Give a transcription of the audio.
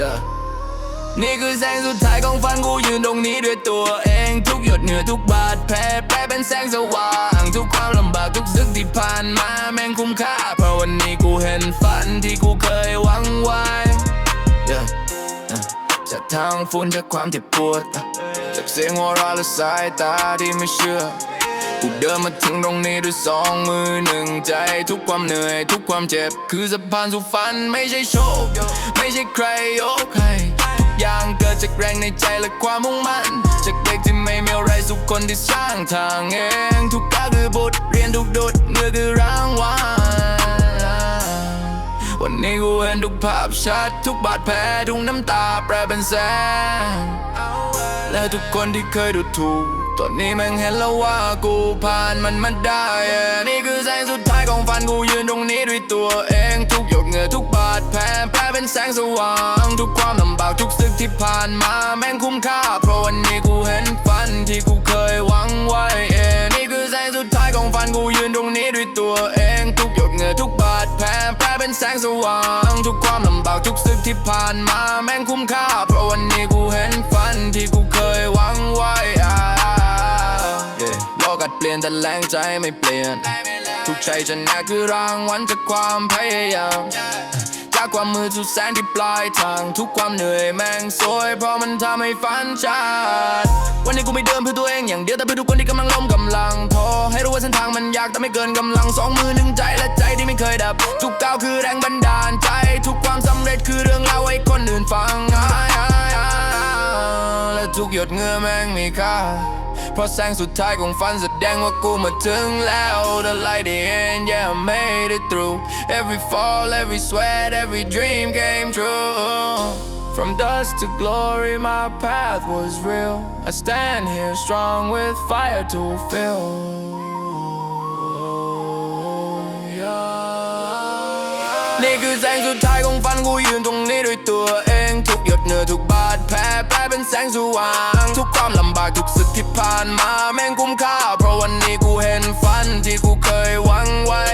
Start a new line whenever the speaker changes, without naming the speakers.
yeah นี่คือแสงสุดท้ายของฝันกูยืนตรงนี้ด้วยตัวเอง ทุกหยดเหงื่อทุกบาดแผลแปลเป็นแสงสว่าง ทุกความลำบากทุกซึกที่ผ่านมาแม่งคุ้มค่า เพราะวันนี้กูเห็นฝันที่กูเคยหวังไว้ yeah จากทางฝุ่นจากความเจ็บปวด จากเสียงหัวเราะและสายตาที่ไม่เชื่อกูเดินมาถึงตรงนี้ด้วยสองมือหนึ่งใจ ทุกความเหนื่อย ทุกความเจ็บ คือสะพานสู่ฝันไม่ใช่โชค ไม่ใช่ ใครยกให้ทุกอย่างเกิดจากแรงในใจและความมุ่งมั่น จากเด็กที่ไม่มีอะไรสุขคนที่สร้างทางเอง ทุกก้าวคือบทเรียนทุกดดเมื่อคือรางวัลวันนี้กูเห็นทุกภาพชัด ทุกบาดแผลทุกน้ำตาแปลเป็นแสง และทุกคนที่เคยดูถูก ตอนนี้แม่งเห็นแล้วว่ากูผ่านมันมาได้ นี่คือแสงสุดท้ายของฝันกูยืนตรงนี้ด้วยตัวเอง ทุกหยดเหงื่อทุกบาดแผล เป็นแสงสว่าง ทุกความลำบากทุกศึกที่ผ่านมาแม่งคุ้มค่า เพราะวันนี้กูเห็นฝันที่กูเคยหวังไว้เองนี่คือแสงสุดท้ายของฝันกูยืนตรงนี้ด้วยตัวเองทุกหยดเหงื่อทุกบาดแผลแปลเป็นแสงสว่าง ทุกความลำบากทุกศึกที่ผ่านมาแม่งคุ้มค่า เพราะวันนี้กูเห็นฝันที่กูเคยหวังไว้อ่า Yeah โลกอาจเปลี่ยนแต่แรงใจไม่เปลี่ยน ทุกชัยชนะคือรางวัลจากความพยายาม ความมือสุดแสนที่ปลายทาง ทุกความเหนื่อยแม่งสวย เพราะมันทำให้ฝันชัดวันนี้กูไม่เดินเพื่อตัวเองอย่างเดียวแต่เพื่อทุกคนที่กำลังล้มกำลังพอให้รู้ว่าเส้นทางมันยากแต่ไม่เกินกำลังสองมือหนึ่งใจและใจที่ไม่เคยดับ ทุกก้าวคือแรงบันดาลใจ ทุกความสำเร็จคือเรื่องเล่าให้คนอื่นฟังและทุกหยดเหงื่อแม่งมีค่า เพราะแสงสุดท้ายของฝันแสดงว่ากูมาถึงแล้ว The light the end yeah I made it through every fall every sweat every dream came true From dust to glory my path was real I stand here strong with fire to fill yeah นี่คือแสงสุดท้ายของฝันกูยืนตรงนี้ด้วยตัวเอง ทุกหยดเหงื่อทุกบาดแผลแปลเป็นแสงสว่าง ทุก ความลำบากทุกสึกที่ผ่านมาแม่งคุ้มค่า เพราะวันนี้กูเห็นฝันที่กูเคยหวังไว้